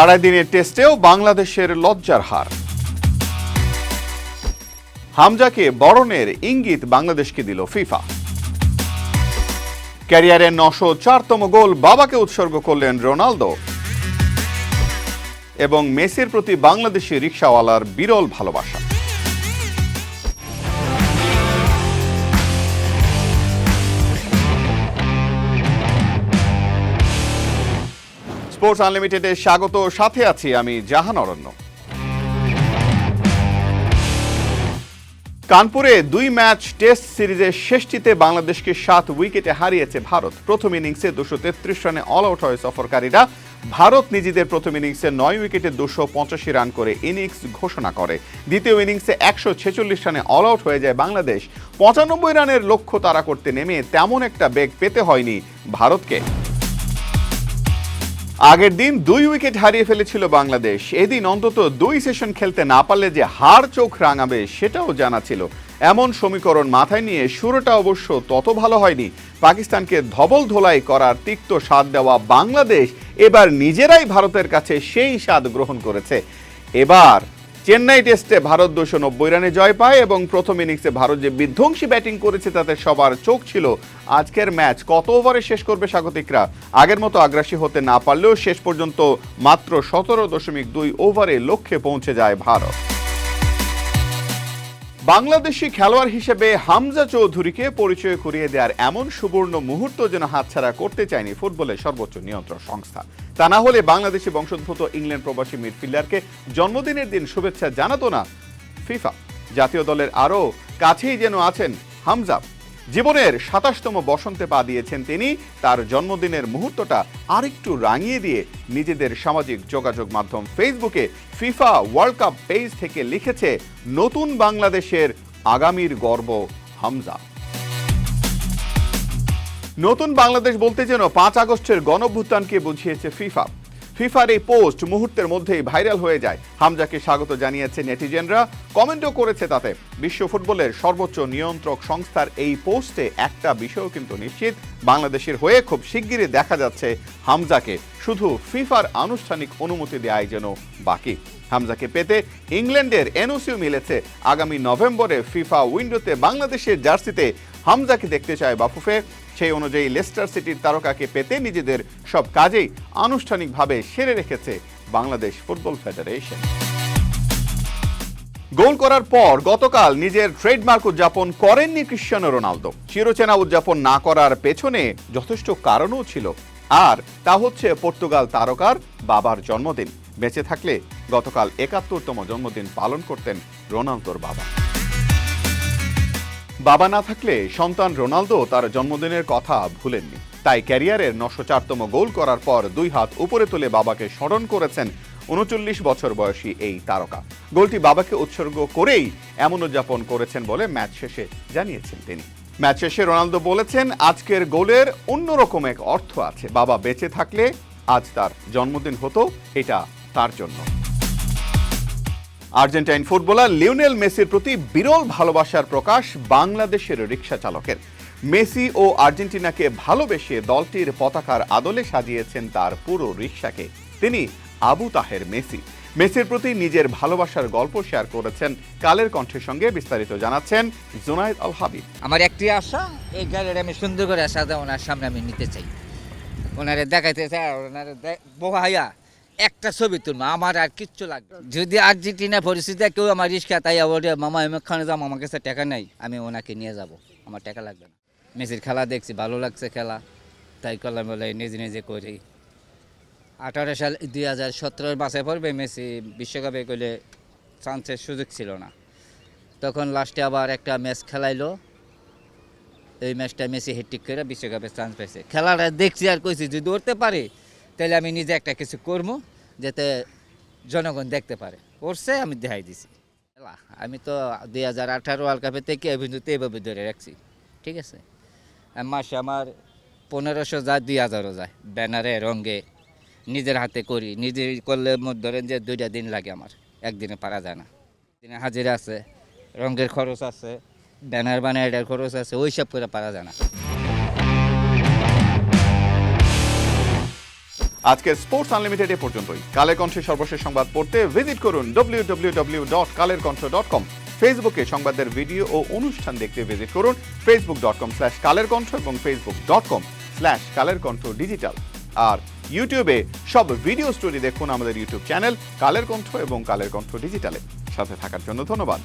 আড়াই দিনের টেস্টেও বাংলাদেশের লজ্জার হার। হামজাকে বরণের ইঙ্গিত বাংলাদেশকে দিল ফিফা। ক্যারিয়ারের নশো চারতম গোল বাবাকে উৎসর্গ করলেন রোনালদো। এবং মেসির প্রতি বাংলাদেশি রিক্সাওয়ালার বিরল ভালোবাসা। স্পোর্টস আনলিমিটেডে স্বাগত। সাথে আছি আমি জাহান অরণ্য। কানপুরে দুই ম্যাচ টেস্ট সিরিজের শেষটিতে বাংলাদেশকে সাত উইকেটে হারিয়েছে ভারত। প্রথম ইনিংসে দুশো তেত্রিশ রানে অল আউট হয় সফরকারীরা। ভারত নিজেদের প্রথম ইনিংসে নয় উইকেটে দুশো পঁচাশি রান করে ইনিংস ঘোষণা করে। দ্বিতীয় ইনিংসে একশো ছেচল্লিশ রানে অল আউট হয়ে যায় বাংলাদেশ। পঁচানব্বই রানের লক্ষ্য তারা করতে নেমে তেমন একটা বেগ পেতে হয়নি ভারতকে। আগের দিন দুই উইকেট হারিয়ে ফেলেছিল বাংলাদেশ। এদিন অন্তত দুই সেশন খেলতে না পারলে যে হার চোখ রাঙাবে সেটাও জানা ছিল। এমন সমীকরণ মাথায় নিয়ে শুরুটা অবশ্য তত ভালো হয়নি। পাকিস্তানকে ধবল ধোলাই করার তিক্ত স্বাদ দেওয়া বাংলাদেশ এবার নিজেরাই ভারতের কাছে সেই স্বাদ গ্রহণ করেছে। এবার চেন্নাই টেস্টে ভারত দুশো নব্বই রানে জয় পায় এবং প্রথম ইনিংসে ভারত যে বিধ্বংসী ব্যাটিং করেছে তাতে সবার চোখ ছিল আজকের ম্যাচ। কত ওভারে শেষ করবে স্বাগতিকরা? আগের মতো আগ্রাসী হতে না পারলেও শেষ পর্যন্ত মাত্র সতেরো দশমিক দুই ওভারে লক্ষ্যে পৌঁছে যায় ভারত। বাংলাদেশি খেলোয়াড় হিসেবে হামজা চৌধুরীকে পরিচয় করিয়ে দেওয়ার এমন সুবর্ণ মুহূর্ত যেন হাতছাড়া করতে চায়নি ফুটবলের সর্বোচ্চ নিয়ন্ত্রক সংস্থা। তা না হলে বাংলাদেশি বংশোদ্ভূত ইংল্যান্ড প্রবাসী মিডফিল্ডারকে জন্মদিনের দিন শুভেচ্ছা জানাতো না ফিফা। জাতীয় দলের আরও কাছেই যেন আছেন হামজা। জীবনের সাতাশতম বসন্তে পা দিয়েছেন তিনি। তার জন্মদিনের মুহূর্তটা আরেকটু রাঙিয়ে দিয়ে নিজেদের সামাজিক যোগাযোগ মাধ্যম ফেসবুকে ফিফা ওয়ার্ল্ড কাপ পেজ থেকে লিখেছে, নতুন বাংলাদেশের আগামীর গর্ব হামজা। নতুন বাংলাদেশ বলতে যেন পাঁচ আগস্টের গণভ্যুত্থানকে বুঝিয়েছে ফিফা ফিফার এই পোস্ট মুহূর্তের মধ্যেই ভাইরাল হয়ে যায়। হামজাকে স্বাগত জানিয়েছে নেটিজেনরা। কমেন্টও করেছে তাতে। বিশ্ব ফুটবলের সর্বোচ্চ নিয়ন্ত্রক সংস্থার এই পোস্টে একটা বিষয় কিন্তু নিশ্চিত। বাংলাদেশের হয়ে খুব শিগগিরই দেখা যাচ্ছে হামজাকে। শুধু ফিফার আনুষ্ঠানিক অনুমতি দেওয়াই যেন বাকি। হামজাকে পেতে ইংল্যান্ডের এনওসিও মিলেছে। আগামী নভেম্বরে ফিফা উইন্ডোতে বাংলাদেশের জার্সিতে হামজাকে দেখতে চায় বাফুফে। সেই অনুযায়ী লেস্টার সিটির তারকাকে পেতে নিজেদের সব কাজেই আনুষ্ঠানিকভাবে সেরে রেখেছে বাংলাদেশ ফুটবল ফেডারেশন। গোল করার পর গতকাল নিজের ট্রেডমার্ক উদযাপন করেননি ক্রিশ্চিয়ানো রোনালদো। চিরচেনা উদযাপন না করার পেছনে যথেষ্ট কারণও ছিল। আর তা হচ্ছে পর্তুগাল তারকার বাবার জন্মদিন। বেঁচে থাকলে গতকাল একাত্তরতম জন্মদিন পালন করতেন রোনালদোর বাবা। বাবা না থাকলে সন্তান রোনালদো তার জন্মদিনের কথা ভুলেননি। তাই ক্যারিয়ারের নশো চারতম গোল করার পর দুই হাত উপরে তুলে বাবাকে স্মরণ করেছেন উনচল্লিশ বছর বয়সী এই তারকা। গোলটি বাবাকে উৎসর্গ করেই এমন উদযাপন করেছেন বলে ম্যাচ শেষে জানিয়েছেন তিনি। ম্যাচ শেষে রোনালদো বলেছেন, আজকের গোলের অন্যরকম এক অর্থ আছে। বাবা বেঁচে থাকলে আজ তার জন্মদিন হতো, এটা তার জন্য। আর্জেন্টাইন ফুটবলার লিওনেল মেসির প্রতি বিরল ভালোবাসার প্রকাশ বাংলাদেশের রিক্সা চালকের। মেসি ও আর্জেন্টিনাকে ভালোবেসে দলটির পতাকার আদলে সাজিয়েছেন তার পুরো রিক্সাকে। তিনি আবু তাহের মেসি। মেসির প্রতি নিজের ভালোবাসার গল্প শেয়ার করেছেন। কালের কণ্ঠের সঙ্গে বিস্তারিত জানাচ্ছেন জুনায়েদ আল হাবিব। আমার একটি আশা, এই গাড়িটা আমি সুন্দর করে সাজা ওনার সামনে আমি নিতে চাই। ওনারে দেখাইতে চাই, ওনারে বহাইয়া একটা ছবি তুলবো, আমার আর কিচ্ছু লাগবে। যদি আর্জেন্টিনা পরিস্থিতিতে কেউ আমার রিক্সা তাই বলে, মামা এমখানে যাব, আমার কাছে টাকা নাই, আমি ওনাকে নিয়ে যাব, আমার টাকা লাগবে না। মেসির খেলা দেখছি, ভালো লাগছে খেলা, তাই করলাম বলে নিজে নিজে করি। আঠারো সাল দুই হাজার সতেরোর বাসায় পড়বে মেসি, বিশ্বকাপে করলে চান্সের সুযোগ ছিল না। তখন লাস্টে আবার একটা ম্যাচ খেলাইলো। এই ম্যাচটা মেসি হেট্রিক করে বিশ্বকাপে চান্স পেয়েছে খেলাটা দেখছি আর কইছি, যদি উঠতে পারি তাহলে আমি নিজে একটা কিছু করব। যাতে জনগণ দেখতে পারে। করছে আমি দেখাই দিছি। আমি তো দুই হাজার আঠারো ওয়ার্ল্ড কাপে থেকে কিন্তু এইভাবে ধরে রাখছি। ঠিক আছে? মাসে আমার পনেরোশো যায়, দুই হাজারও যায়। ব্যানারে, রঙে, নিজের হাতে করি। নিজে করলে ধরেন যে দুইটা দিন লাগে আমার। একদিনে পারা যায় না। দিনে হাজিরা আছে, রঙের খরচ আছে, ব্যানার বানায় খরচ আছে ওই সব করে পারা যায় না। আজকের স্পোর্টস আনলিমিটেড এ পর্যন্তই। কালের কণ্ঠে সর্বশেষ সংবাদ পড়তে ভিজিট করুন W W W dot Kaler dot com ফেসবুকে সংবাদের ভিডিও ও অনুষ্ঠান দেখতে ভিজিট করুন। Facebook dot com slash Kaler Kantho এবং Facebook dot com slash Kaler Kantho digital আর ইউটিউবে সব ভিডিও স্টোরি দেখুন আমাদের ইউটিউব চ্যানেল কালের কণ্ঠ এবং কালের কণ্ঠ ডিজিটালে সাথে থাকার জন্য ধন্যবাদ।